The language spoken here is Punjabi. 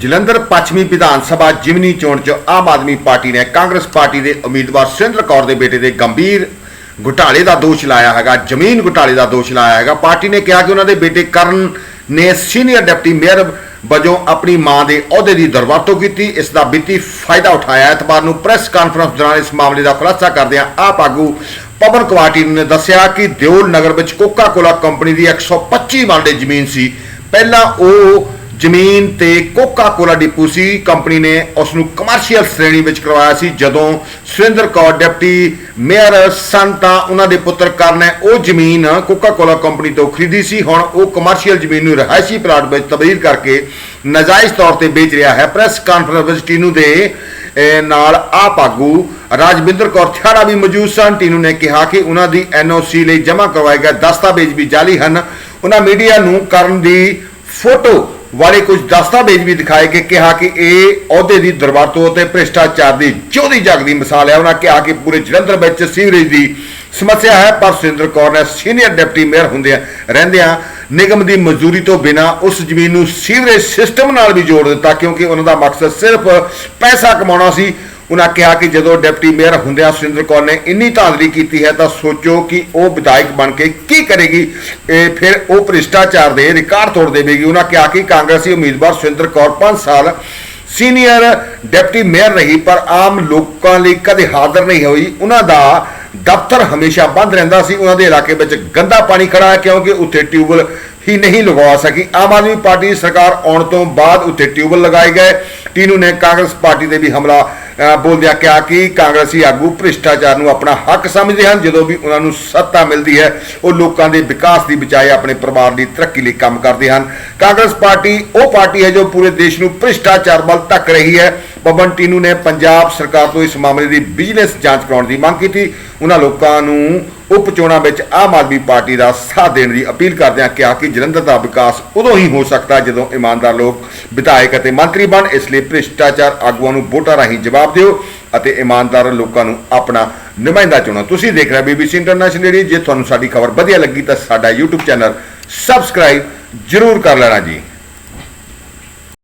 ਜਲੰਧਰ ਪੱਛਮੀ ਵਿਧਾਨ ਸਭਾ ਜਿਮਨੀ ਚੋਣ 'ਚ ਆਮ ਆਦਮੀ ਪਾਰਟੀ ਨੇ ਕਾਂਗਰਸ ਪਾਰਟੀ ਦੇ ਉਮੀਦਵਾਰ ਸੁਰਿੰਦਰ ਕੌਰ ਦੇ ਬੇਟੇ ਦੇ ਗੰਭੀਰ ਘੁਟਾਲੇ ਦਾ ਦੋਸ਼ ਲਾਇਆ ਹੈਗਾ, ਜ਼ਮੀਨ ਘੁਟਾਲੇ ਦਾ ਦੋਸ਼ ਲਾਇਆ ਹੈਗਾ। ਪਾਰਟੀ ਨੇ ਕਿਹਾ ਕਿ ਉਹਨਾਂ ਦੇ ਬੇਟੇ ਕਰਨ ਨੇ ਸੀਨੀਅਰ ਡਿਪਟੀ ਮੇਅਰ ਵਜੋਂ ਆਪਣੀ ਮਾਂ ਦੇ ਅਹੁਦੇ ਦੀ ਦੁਰਵਰਤੋਂ ਕੀਤੀ। ਇਸ ਦਾ ਵਿੱਤੀ ਫਾਇਦਾ ਉਠਾਇਆ। ਐਤਵਾਰ ਨੂੰ ਪ੍ਰੈਸ ਕਾਨਫਰੰਸ ਦੌਰਾਨ ਇਸ ਮਾਮਲੇ ਦਾ ਖੁਲਾਸਾ ਕਰਦਿਆਂ ਆਪ ਆਗੂ ਪਵਨ ਕੁਆਟੀ ਨੇ ਦੱਸਿਆ ਕਿ ਦਿਓਲ ਨਗਰ ਵਿੱਚ ਕੋਕਾ ਕੋਲਾ ਕੰਪਨੀ ਦੀ 125 ਮਰਲੇ ਜ਼ਮੀਨ ਸੀ। ਪਹਿਲਾਂ ਉਹ ਜ਼ਮੀਨ ਤੇ ਕੋਕਾ ਕੋਲਾ ਡਿਪੂ ਸੀ। ਕੰਪਨੀ ਨੇ ਉਸ ਨੂੰ ਕਮਰਸ਼ੀਅਲ ਸ਼੍ਰੇਣੀ ਵਿੱਚ ਕਰਵਾਇਆ ਸੀ। ਜਦੋਂ ਸੁਰਿੰਦਰ ਕੌਰ, ਡਿਪਟੀ ਮੇਅਰ ਸਨ ਉਹਨਾਂ ਦੇ ਪੁੱਤਰ ਕਰਨ ਉਹ ਜ਼ਮੀਨ ਕੋਕਾ ਕੋਲਾ ਕੰਪਨੀ ਤੋਂ ਖਰੀਦੀ ਸੀ। ਹੁਣ ਉਹ ਕਮਰਸ਼ੀਅਲ ਜ਼ਮੀਨ ਨੂੰ ਰਹਾਇਸ਼ੀ ਪਲਾਟ ਵਿੱਚ ਤਬਦੀਲ ਕਰਕੇ ਨਾਜਾਇਜ਼ ਤੌਰ ਤੇ ਵੇਚ ਰਿਹਾ ਹੈ। ਪ੍ਰੈਸ ਕਾਨਫਰੰਸ ਵਿੱਚ ਟੀਨੂ ਦੇ ਨਾਲ ਆਪ ਆਗੂ ਰਾਜਵਿੰਦਰ ਕੌਰ ਥਿਆੜਾ ਵੀ ਮੌਜੂਦ ਸਨ। ਟੀਨੂ ਨੇ ਕਿਹਾ ਕਿ ਉਹਨਾਂ ਦੀ ਐਨਓਸੀ ਲਈ ਜਮ੍ਹਾਂ ਕਰਵਾਏ ਗਏ ਦਸਤਾਵੇਜ਼ ਵੀ ਜਾਲੀ ਹਨ। ਉਹਨਾਂ ਮੀਡੀਆ ਨੂੰ ਕਰਨ ਦੀ ਫੋਟੋ ਵਾਲੇ ਕੁਝ ਦਸਤਾਵੇਜ਼ ਵੀ ਦਿਖਾਏ ਕਿ ਕਿਹਾ ਕਿ ਇਹ ਅਹੁਦੇ ਦੀ ਦੁਰਵਰਤੋਂ ਅਤੇ ਭ੍ਰਿਸ਼ਟਾਚਾਰ ਦੀ ਜਿਉਦੀ ਜਗਦੀ ਮਿਸਾਲ ਹੈ। ਉਹਨਾਂ ਕਿਹਾ ਕਿ ਪੂਰੇ ਜਲੰਧਰ ਵਿੱਚ ਸੀਵਰੇਜ ਦੀ ਸਮੱਸਿਆ ਹੈ, ਪਰ ਸੁਰਿੰਦਰ ਕੌਰ ਨੇ ਸੀਨੀਅਰ ਡਿਪਟੀ ਮੇਅਰ ਹੁੰਦਿਆਂ ਰਹਿੰਦਿਆਂ ਨਿਗਮ ਦੀ ਮਨਜ਼ੂਰੀ ਤੋਂ ਬਿਨਾ ਉਸ ਜ਼ਮੀਨ ਨੂੰ ਸੀਵਰੇਜ ਸਿਸਟਮ ਨਾਲ ਵੀ ਜੋੜ ਦਿੱਤਾ, ਕਿਉਂਕਿ ਉਹਨਾਂ ਦਾ ਮਕਸਦ ਸਿਰਫ ਪੈਸਾ ਕਮਾਉਣਾ ਸੀ। ਉਹਨਾਂ ਕਿਹਾ ਕਿ ਜਦੋਂ ਡਿਪਟੀ ਮੇਅਰ ਹੁੰਦਿਆਂ ਸੁਰਿੰਦਰ ਕੌਰ ਨੇ ਇੰਨੀ ਧਾਂਦਲੀ ਕੀਤੀ ਹੈ ਤਾਂ ਸੋਚੋ ਕਿ ਉਹ ਵਿਧਾਇਕ ਬਣ ਕੇ ਕੀ ਕਰੇਗੀ। ਇਹ ਫਿਰ ਉਹ ਭ੍ਰਿਸ਼ਟਾਚਾਰ ਦੇ ਰਿਕਾਰਡ ਤੋੜ ਦੇਵੇਗੀ। ਉਹਨਾਂ ਕਿਹਾ ਕਿ ਕਾਂਗਰਸੀ ਉਮੀਦਵਾਰ ਸੁਰਿੰਦਰ ਕੌਰ 5 ਸਾਲ ਸੀਨੀਅਰ ਡਿਪਟੀ ਮੇਅਰ ਰਹੀ, ਪਰ ਆਮ ਲੋਕਾਂ ਲਈ ਕਦੇ ਹਾਜ਼ਰ ਨਹੀਂ ਹੋਈ। ਉਹਨਾਂ ਦਾ ਦਫ਼ਤਰ ਹਮੇਸ਼ਾ ਬੰਦ ਰਹਿੰਦਾ ਸੀ। ਉਹਨਾਂ ਦੇ ਇਲਾਕੇ ਵਿੱਚ ਗੰਦਾ ਪਾਣੀ ਖੜਾ ਹੈ, ਕਿਉਂਕਿ ਉੱਥੇ ਟਿਊਬਲ ਹੀ ਨਹੀਂ ਲਗਵਾ ਸਕੀ। ਆਮ ਆਦਮੀ ਪਾਰਟੀ ਦੀ ਸਰਕਾਰ ਆਉਣ ਤੋਂ ਬਾਅਦ ਉੱਥੇ ਟਿਊਬਲ ਲਗਾਏ ਗਏ। ਟੀਨੂ ਨੇ ਕਾਂਗਰਸ ਪਾਰਟੀ ਤੇ ਵੀ ਹਮਲਾ ਬੋਲਦਿਆਂ ਕਿਹਾ ਕਿ ਕਾਂਗਰਸੀ ਆਗੂ ਭ੍ਰਿਸ਼ਟਾਚਾਰ ਨੂੰ ਆਪਣਾ ਹੱਕ ਸਮਝਦੇ ਹਨ, ਜਦੋਂ ਵੀ ਉਹਨਾਂ ਨੂੰ ਸੱਤਾ ਮਿਲਦੀ ਹੈ, ਉਹ ਲੋਕਾਂ ਦੇ ਵਿਕਾਸ ਦੀ ਬਜਾਏ ਆਪਣੇ ਪਰਿਵਾਰ ਦੀ ਤਰੱਕੀ ਲਈ ਕੰਮ ਕਰਦੇ ਹਨ। ਕਾਂਗਰਸ ਪਾਰਟੀ ਉਹ ਪਾਰਟੀ ਹੈ ਜੋ ਪੂਰੇ ਦੇਸ਼ ਨੂੰ ਭ੍ਰਿਸ਼ਟਾਚਾਰ ਵੱਲ ਧੱਕ ਰਹੀ ਹੈ। ਪਵਨ ਟੀਨੂ ਨੇ ਪੰਜਾਬ ਸਰਕਾਰ ਤੋਂ ਇਸ ਮਾਮਲੇ ਦੀ ਬਿਜਨਸ ਜਾਂਚ ਕਰਾਉਣ ਦੀ ਮੰਗ ਕੀਤੀ। ਉਹਨਾਂ ਲੋਕਾਂ ਨੂੰ ਉਪ ਚੋਣਾਂ ਵਿੱਚ ਆਮ ਆਦਮੀ ਪਾਰਟੀ ਦਾ ਸਾਥ ਦੇਣ ਦੀ ਅਪੀਲ ਕਰਦਿਆਂ ਕਿਹਾ ਕਿ ਜਲੰਧਰ ਦਾ ਵਿਕਾਸ ਉਦੋਂ ਹੀ ਹੋ ਸਕਦਾ ਜਦੋਂ ਇਮਾਨਦਾਰ ਲੋਕ, ਵਿਧਾਇਕ ਅਤੇ ਮੰਤਰੀ ਬਣ, ਇਸ ਲਈ ਭ੍ਰਿਸ਼ਟਾਚਾਰ ਆਗੂਆਂ ਨੂੰ ਵੋਟਾਂ ਰਾਹੀਂ ਜਵਾਬ ਦਿਓ ਅਤੇ ਇਮਾਨਦਾਰ ਲੋਕਾਂ ਨੂੰ ਆਪਣਾ ਨੁਮਾਇੰਦਾ ਚੁਣੋ। ਤੁਸੀਂ ਦੇਖ ਰਹੇ ਬੀਬੀਸੀ ਇੰਟਰਨੈਸ਼ਨਲ ਰੇਡੀਓ। ਜੇ ਤੁਹਾਨੂੰ ਸਾਡੀ ਖਬਰ ਵਧੀਆ ਲੱਗੀ ਤਾਂ ਸਾਡਾ YouTube ਚੈਨਲ ਸਬਸਕ੍ਰਾਈਬ ਜਰੂਰ ਕਰ ਲੈਣਾ ਜੀ।